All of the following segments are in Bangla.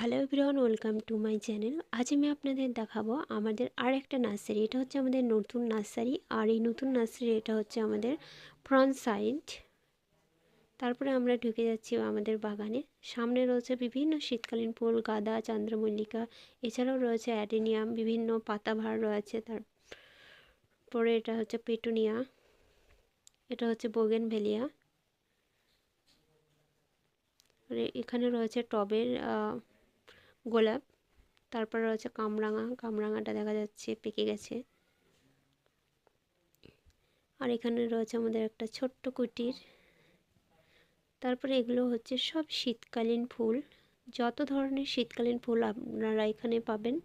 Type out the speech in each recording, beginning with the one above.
Hello everyone welcome to my channel আজ আমি আপনাদের দেখাবো আমাদের আর একটা নার্সারি। এটা হচ্ছে আমাদের নতুন নার্সারি আর এই নতুন নার্সারি এটা হচ্ছে আমাদের ফ্রন্ট সাইড তারপরে আমরা ঢুকে যাচ্ছি আমাদের বাগানে। সামনে রয়েছে বিভিন্ন শীতকালীন ফুল, গাঁদা, চন্দ্রমল্লিকা, এছাড়াও রয়েছে অ্যাডেনিয়াম, বিভিন্ন পাতাভার রয়েছে। তারপরে এটা হচ্ছে পেটুনিয়া, এটা হচ্ছে বোগেন ভেলিয়া এখানে রয়েছে টবের গোলাপ, তারপর রয়েছে কামরাঙা, কামরাঙাটা দেখা যাচ্ছে পেকে গেছে। আর এখানে রয়েছে আমাদের একটা ছোট্ট কুটির। তারপরে এগুলো হচ্ছে সব শীতকালীন ফুল। যত ধরনের শীতকালীন ফুল আপনারা এখানে পাবেন,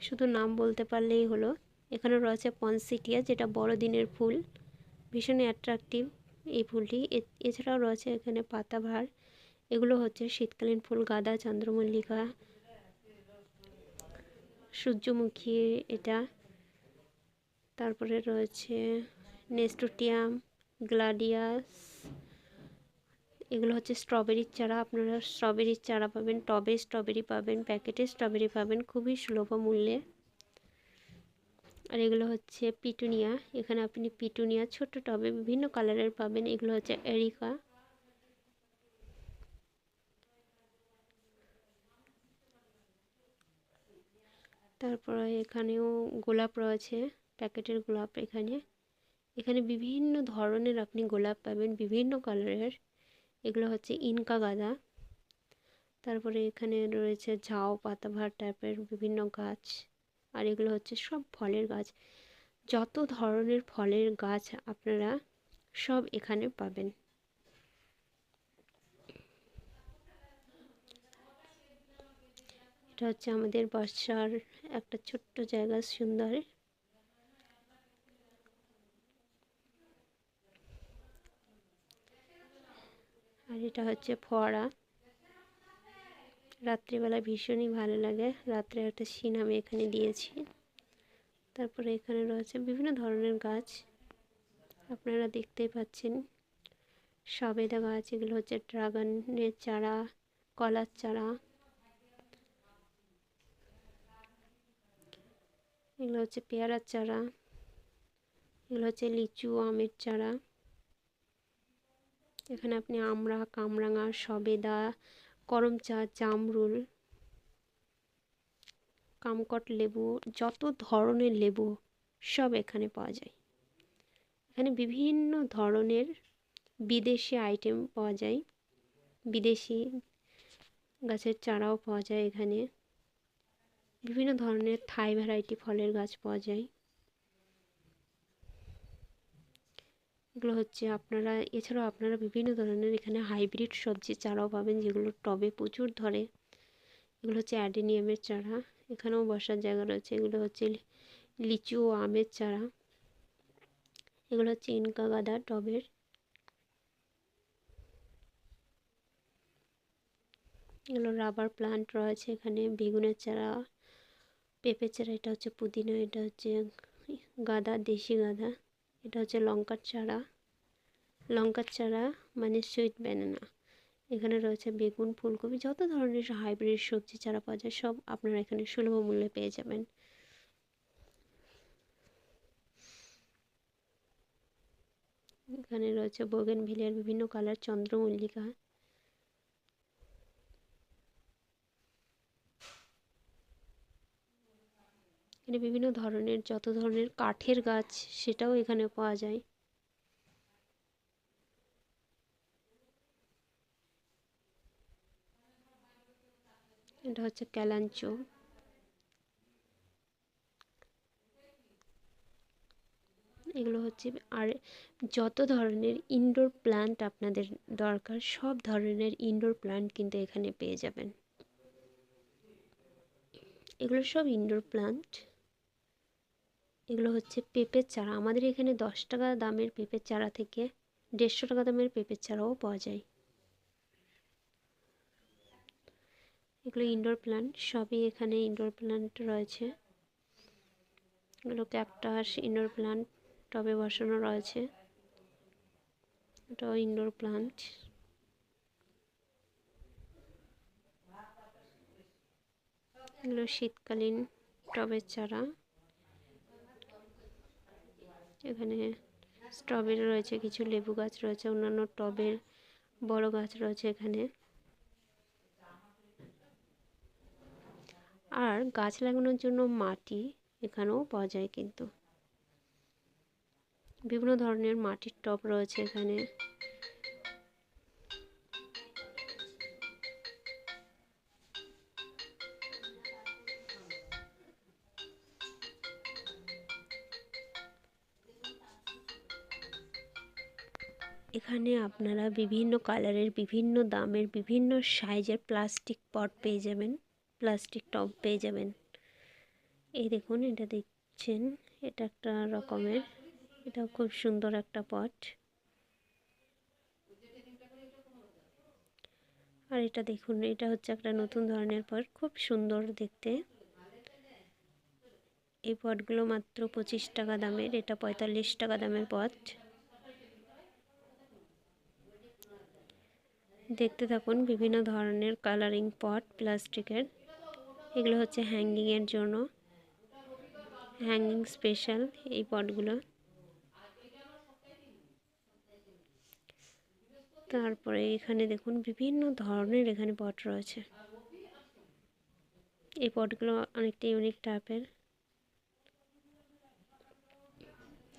শুধু নাম বলতে পারলেই হলো। এখানে রয়েছে পনসিটিয়া, যেটা বড়দিনের ফুল। ভীষণ অ্যাট্রাকটিভ এই ফুলটি। এছাড়াও রয়েছে এখানে পাতাভার। এগুলো হচ্ছে শীতকালীন ফুল, গাঁদা, চন্দ্রমল্লিকা, সূর্যমুখী, এটা। তারপরে রয়েছে নেস্টোটিয়াম, গ্লাডিয়াস, এগুলো হচ্ছে স্ট্রবেরির চারা। আপনারা স্ট্রবেরির চারা পাবেন, টবে স্ট্রবেরি পাবেন, প্যাকেটে স্ট্রবেরি পাবেন, খুবই সুলভ মূল্যে। আর এগুলো হচ্ছে পিটুনিয়া, এখানে আপনি পিটুনিয়া ছোট টবে বিভিন্ন কালারের পাবেন। এগুলো হচ্ছে এরিকা তারপরে এখানেও গোলাপ রয়েছে, প্যাকেটের গোলাপ এখানে। এখানে বিভিন্ন ধরনের আপনি গোলাপ পাবেন, বিভিন্ন কালারের। এগুলো হচ্ছে ইনকা গাঁদা। তারপরে এখানে রয়েছে ঝাও পাতাভার টাইপের বিভিন্ন গাছ। আর এগুলো হচ্ছে সব ফলের গাছ। যত ধরনের ফলের গাছ আপনারা সব এখানে পাবেন। এটা হচ্ছে আমাদের বাসার একটা ছোট্ট জায়গা, সুন্দর। আর এটা হচ্ছে ফোয়ারা। রাত্রিবেলা ভীষণই ভালো লাগে। রাত্রে একটা সিন আমি এখানে দিয়েছি। তারপরে এখানে রয়েছে বিভিন্ন ধরনের গাছ। আপনারা দেখতেই পাচ্ছেন। সবেদা গাছ, এগুলো হচ্ছে ড্রাগনের চারা, কলার চারা। এগুলো হচ্ছে পেয়ারার চারা, এগুলো হচ্ছে লিচু, আমের চারা। এখানে আপনি আমড়া, কামরাঙা, সবেদা, করম চা, জামরুল, কামকট লেবু, যত ধরনের লেবু সব এখানে পাওয়া যায়। এখানে বিভিন্ন ধরনের বিদেশি আইটেম পাওয়া যায়। বিদেশি গাছের চারাও পাওয়া যায় এখানে। বিভিন্ন ধরনের থাই ভ্যারাইটি ফলের গাছ পাওয়া যায়। এগুলো হচ্ছে আপনারা, এছাড়াও আপনারা বিভিন্ন ধরনের এখানে হাইব্রিড সবজির চারাও পাবেন, যেগুলো টবে প্রচুর ধরে। এগুলো হচ্ছে অ্যাডেনিয়ামের চারা, এখানেও বসার জায়গা রয়েছে। এগুলো হচ্ছে লিচু ও আমের চারা। এগুলো হচ্ছে ইনকা গাদা টবের। এগুলো রাবার প্লান্ট রয়েছে এখানে, বেগুনের চারা। পেঁপে চারা এটা হচ্ছে পুদিনা, এটা হচ্ছে গাদা, দেশি গাদা, এটা হচ্ছে লঙ্কার চারা। লঙ্কার চারা মানে সুইট ব্যানানা। এখানে রয়েছে বেগুন, ফুলকপি, যত ধরনের হাইব্রিড সবজি, চারা পাওয়া যায়, সব আপনারা এখানে সুলভ মূল্যে পেয়ে যাবেন। এখানে রয়েছে বোগেন ভিলিয়ার বিভিন্ন কালার, চন্দ্রমল্লিকা এখানে বিভিন্ন ধরনের, যত ধরনের কাঠের গাছ সেটাও এখানে পাওয়া যায়। এটা হচ্ছে ক্যালাঞ্চো এগুলো হচ্ছে আর যত ধরনের ইনডোর প্ল্যান্ট আপনাদের দরকার, সব ধরনের ইনডোর প্ল্যান্ট কিন্তু এখানে পেয়ে যাবেন। এগুলো সব ইনডোর প্ল্যান্ট এগুলো হচ্ছে পেঁপের চারা। আমাদের এখানে দশ টাকা দামের পেঁপের চারা থেকে দেড়শো টাকা দামের পেঁপের চারাও পাওয়া যায়। এগুলো ইনডোর প্ল্যান্ট সবই এখানে ইনডোর প্ল্যান্ট রয়েছে। এগুলো ক্যাপটাস ইনডোর প্ল্যান্ট টবে বসানো রয়েছে। এটাও ইনডোর প্ল্যান্ট এগুলো শীতকালীন টবের চারা। এখানে স্ট্রবেরি রয়েছে, কিছু লেবু গাছ রয়েছে, অন্যান্য টবের বড় গাছ রয়েছে এখানে। আর গাছ লাগানোর জন্য মাটি এখানেও পাওয়া যায় কিন্তু। বিভিন্ন ধরনের মাটির টব রয়েছে এখানে। এখানে আপনারা বিভিন্ন কালারের, বিভিন্ন দামের, বিভিন্ন সাইজের প্লাস্টিক পট পেয়ে যাবেন, প্লাস্টিক টব পেয়ে যাবেন। এই দেখুন, এটা দেখছেন, এটা একটা রকমের এটা খুব সুন্দর একটা পট। আর এটা দেখুন, এটা হচ্ছে একটা নতুন ধরনের পট, খুব সুন্দর দেখতে। এই পটগুলো মাত্র পঁচিশ টাকা দামের, এটা পঁয়তাল্লিশ টাকা দামের পট। দেখতে থাকুন বিভিন্ন ধরনের কালারিং পট প্লাস্টিকের এগুলো হচ্ছে হ্যাঙ্গিংয়ের জন্য। হ্যাঙ্গিং স্পেশাল এই পটগুলো তারপরে এখানে দেখুন বিভিন্ন ধরনের এখানে পট রয়েছে। এই পটগুলো অনেকটা ইউনিক টাইপের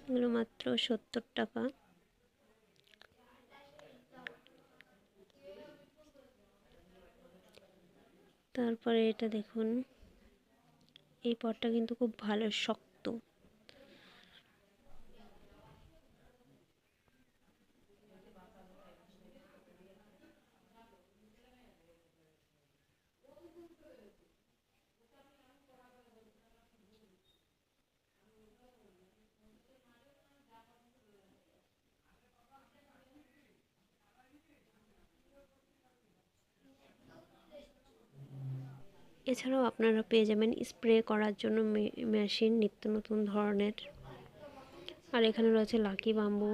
এগুলো মাত্র সত্তর টাকা। তারপরে এটা দেখুন এই পটটা কিন্তু খুব ভালো শক্ত। এছাড়াও আপনারা পেয়ে যাবেন স্প্রে করার জন্য মেশিন নিত্য নতুন ধরনের। আর এখানে রয়েছে লাকি বাম্বু।